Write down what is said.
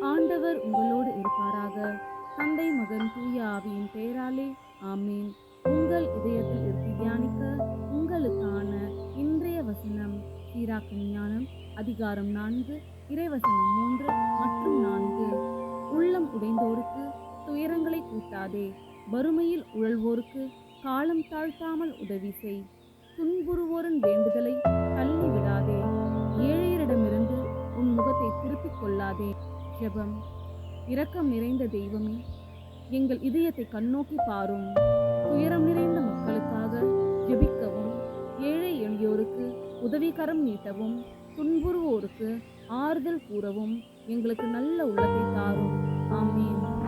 ஆண்டவர் உங்களோடு இருப்பாராக. தந்தை மகன் தூய ஆவியின் பெயராலே ஆமீன். உங்கள் இதயத்தில் இருந்து தியானிக்க உங்களுக்கான இன்றைய வசனம் சீராக்கு ஞானம் அதிகாரம் நான்கு இறைவசனம் மூன்று மற்றும் நான்கு. உள்ளம் உடைந்தோருக்கு துயரங்களை கூட்டாதே. வறுமையில் உழல்வோருக்கு காலம் தாழ்த்தாமல் உதவி செய். துன்புறுவோரன் வேண்டும் திருப்பிக் ஜெபம். இரக்கம் நிறைந்த தெய்வமே எங்கள் இதயத்தை கண்ணோக்கி பாரும். துயரம் நிறைந்த மக்களுக்காக ஜெபிக்கவும். ஏழை எளியோருக்கு உதவிகரம் நீட்டவும். துன்புறுவோருக்கு ஆறுதல் கூறவும். எங்களுக்கு நல்ல உள்ளத்தை தாரும். ஆமீன்.